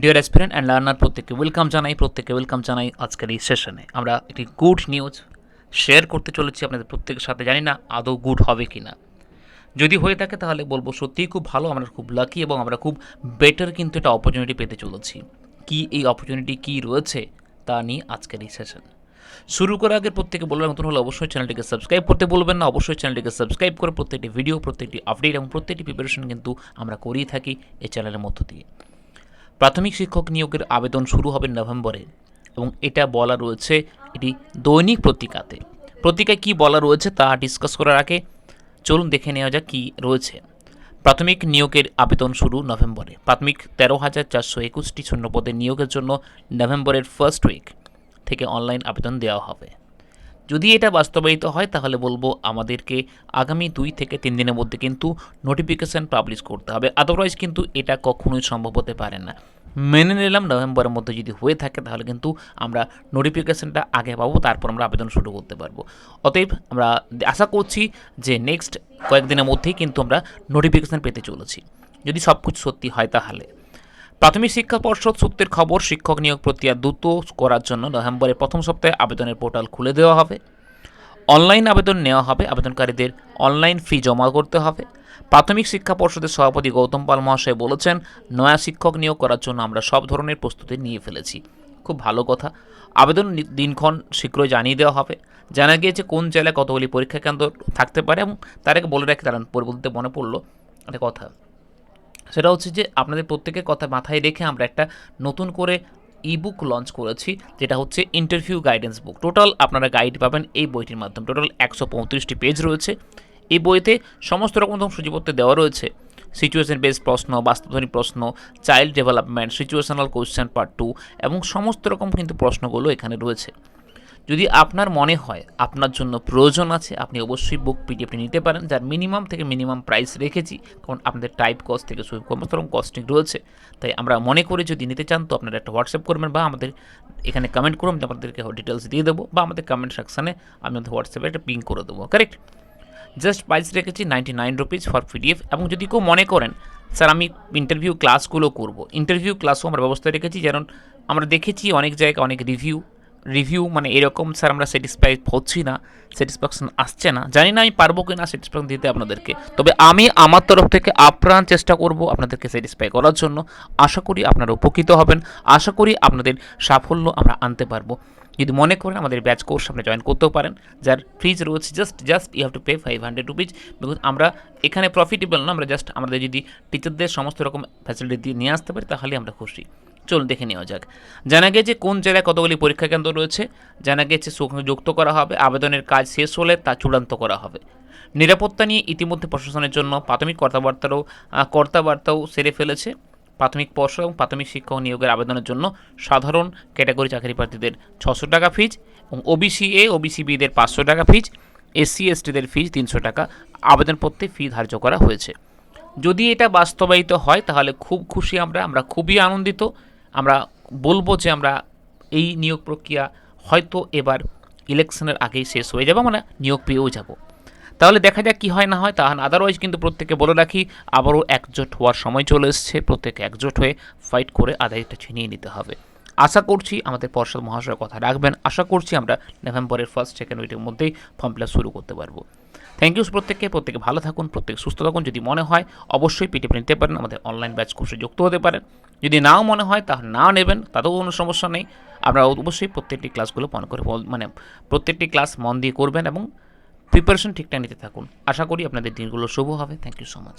Deer aspirant and learner প্রত্যেককে welcome জানাই, প্রত্যেককে ওয়েলকাম জানাই আজকের এই সেশনে আমরা একটি গুড নিউজ শেয়ার করতে চলেছি আপনাদের প্রত্যেকের সাথে, জানি না আদৌ গুড হবে কি না যদি হয়ে থাকে তাহলে বলব সত্যিই খুব ভালো, আমরা খুব লাকি এবং আমরা খুব বেটার কিন্তু এটা অপরচুনিটি পেতে চলেছি। কি এই অপরচুনিটি কি রয়েছে তা নিয়ে আজকের এই সেশন শুরু করার আগে প্রত্যেকে বলবেন নতুন হলে অবশ্যই চ্যানেলটিকে সাবস্ক্রাইব করতে বলবেন না, অবশ্যই চ্যানেলটিকে সাবস্ক্রাইব করে প্রত্যেকটি ভিডিও প্রত্যেকটি আপডেট এবং প্রত্যেকটি প্রিপারেশন কিন্তু আমরা করেই থাকি এই চ্যানেলের মধ্য দিয়ে। প্রাথমিক শিক্ষক নিয়োগের আবেদন শুরু হবে নভেম্বরে এবং এটা বলা রয়েছে এটি দৈনিক পত্রিকাতে। পত্রিকায় কী বলা রয়েছে তা ডিসকাস করার আগে চলুন দেখে নেওয়া যাক কী রয়েছে। প্রাথমিক নিয়োগের আবেদন শুরু নভেম্বরে। প্রাথমিক তেরো হাজার চারশো একুশটি শূন্যপদের নিয়োগের জন্য নভেম্বরের ফার্স্ট উইক থেকে অনলাইন আবেদন দেওয়া হবে। যদি এটা বাস্তবায়িত হয়, তাহলে বলব আমাদেরকে আগামী দুই থেকে তিন দিনের মধ্যে কিন্তু নোটিফিকেশান পাবলিশ করতে হবে। আদারওয়াইজ কিন্তু এটা কখনোই সম্ভব হতে পারে না। মেনে নিলাম, নভেম্বরের মধ্যে যদি হয়ে থাকে, তাহলে কিন্তু আমরা নোটিফিকেশানটা আগে পাবো, তারপর আমরা আবেদন শুরু করতে পারব। অতএব আমরা আশা করছি যে নেক্সট কয়েকদিনের মধ্যেই কিন্তু আমরা নোটিফিকেশান পেতে চলেছি। যদি সব কিছু সত্যি হয় তাহলে। প্রাথমিক শিক্ষা পর্ষদ সূত্রের খবর, শিক্ষক নিয়োগ প্রক্রিয়া দ্রুত করার জন্য নভেম্বরের প্রথম সপ্তাহে আবেদনের পোর্টাল খুলে দেওয়া হবে। অনলাইন আবেদন নেওয়া হবে, আবেদনকারীদের অনলাইন ফি জমা করতে হবে। প্রাথমিক শিক্ষা পর্ষদের সভাপতি গৌতম পাল মহাশয় বলেছেন, নয়া শিক্ষক নিয়োগ করার জন্য আমরা সব ধরনের প্রস্তুতি নিয়ে ফেলেছি। খুব ভালো কথা। আবেদন দিনক্ষণ শীঘ্রই জানিয়ে দেওয়া হবে। জানা গিয়েছে কোন জেলায় কতগুলি পরীক্ষা কেন্দ্র থাকতে পারে এবং তার বলে রাখি দাঁড়ান পরে বলতে মনে পড়ল একটা কথা। সেটা হচ্ছে যে আপনাদের প্রত্যেকের কথা মাথায় রেখে আমরা একটা নতুন করে ইবুক লঞ্চ করেছি, যেটা হচ্ছে ইন্টারভিউ গাইডেন্স বুক টোটাল আপনারা গাইড পাবেন এই বইটির মাধ্যমে। টোটাল একশো পঁয়ত্রিশটি পেজ রয়েছে। এই বইতে সমস্ত রকম সূচিপত্র দেওয়া রয়েছে। সিচুয়েশন বেস প্রশ্ন, বাস্তবধর্মী প্রশ্ন child development situational question part two এবং সমস্ত রকম কিন্তু প্রশ্নগুলো এখানে রয়েছে। যদি আপনার মনে হয় আপনার জন্য প্রয়োজন আছে, আপনি অবশ্যই বুক পিডিএফটি নিতে পারেন। যার মিনিমাম থেকে মিনিমাম প্রাইস রেখেছি, কারণ আপনাদের টাইপ কস্ট থেকে শুরু সমস্ত রকম কস্টিং রয়েছে। তাই আমরা মনে করি যদি নিতে চান, তো আপনারা একটা হোয়াটসঅ্যাপ করবেন বা আমাদের এখানে কমেন্ট করুন আপনাদেরকে ডিটেলস দিয়ে দেবো বা আমাদের কমেন্ট সেকশানে আমি আমাদের হোয়াটসঅ্যাপে একটা পিং করে দেবো কারেক্ট জাস্ট প্রাইস রেখেছি ninety nine rupees for PDF এবং যদি কেউ মনে করেন, স্যার, আমি ইন্টারভিউ ক্লাসগুলো করব। ইন্টারভিউ ক্লাসও আমরা ব্যবস্থা রেখেছি, যেমন আমরা দেখেছি অনেক জায়গায় অনেক রিভিউ রিভিউ মানে এরকম স্যার আমরা স্যাটিসফাই হচ্ছি না স্যাটিসফ্যাকশন আসছে না। জানি না আমি পারব কি না স্যাটিসফ্যাকশন দিতে আপনাদেরকে। তবে আমি আমার তরফ থেকে আপ্রাণ চেষ্টা করব আপনাদেরকে স্যাটিসফাই করার জন্য। আশা করি আপনারা উপকৃত হবেন। আশা করি আপনাদের সাফল্য আমরা আনতে পারব। যদি মনে করেন আমাদের ব্যাচ কোর্স আপনি জয়েন করতেও পারেন, যার ফিজ রয়েছে just just you have to pay five hundred rupees because আমরা এখানে প্রফিটেবল না, আমরা জাস্ট আমাদের যদি টিচারদের সমস্ত রকম ফ্যাসিলিটি দিয়ে নিয়ে আসতে পারি তাহলে আমরা খুশি। চলুন দেখে নেওয়া যাক। জানা গেছে কোন জেলায় কতগুলি পরীক্ষা কেন্দ্র রয়েছে, জানা গেছে যুক্ত করা হবে, আবেদনের কাজ শেষ হলে তা চূড়ান্ত করা হবে। নিরাপত্তা নিয়ে ইতিমধ্যে প্রশাসনের জন্য প্রাথমিক কর্তাবার্তারও কর্তাবার্তাও সেরে ফেলেছে। প্রাথমিক পর্ষদ এবং প্রাথমিক শিক্ষক নিয়োগের আবেদনের জন্য সাধারণ ক্যাটাগরি চাকরি প্রার্থীদের ছশো টাকা ফিজ এবং ওবিসি এ ওবিসি বিদের পাঁচশো টাকা ফিজ এসসি এসটিদের ফিজ তিনশো টাকা। আবেদনপত্রে ফি ধার্য করা হয়েছে। যদি এটা বাস্তবায়িত হয়, তাহলে খুব খুশি আমরা আমরা খুবই আনন্দিত। আমরা বলব যে আমরা এই নিয়োগ প্রক্রিয়া হয়তো এবার ইলেকশনের আগেই শেষ হয়ে যাবে আমরা নিয়োগ পেয়েও যাব। তাহলে দেখা যাক কী হয় না হয় তাহলে আদারওয়াইজ কিন্তু প্রত্যেকে বলে রাখি, আবারও একজোট হওয়ার সময় চলে এসছে প্রত্যেকে একজোট হয়ে ফাইট করে আদায়টা ছিনিয়ে নিতে হবে। আশা করছি আমাদের পর্ষদ মহাশয়ের কথা রাখবেন, আশা করছি আমরা নভেম্বরের ফার্স্ট সেকেন্ড উইকের মধ্যেই ফর্ম ফিল শুরু করতে পারব। থ্যাংক ইউ প্রত্যেককে, প্রত্যেকে ভালো থাকুন, প্রত্যেকে সুস্থ থাকুন। যদি মনে হয়, অবশ্যই পিটিএফ নিতে পারেন, আমাদের অনলাইন ব্যাচ কোর্সে যুক্ত হতে পারেন। যদি নাও মনে হয়, তাহলে না নেবেন, তাতেও কোনো সমস্যা নেই। আপনারা অবশ্যই প্রত্যেকটি ক্লাসগুলো মনে করে মানে প্রত্যেকটি ক্লাস মন দিয়ে করবেন এবং প্রিপারেশন ঠিকঠাক নিতে থাকুন। আশা করি আপনাদের দিনগুলো শুভ হবে। Thank you so much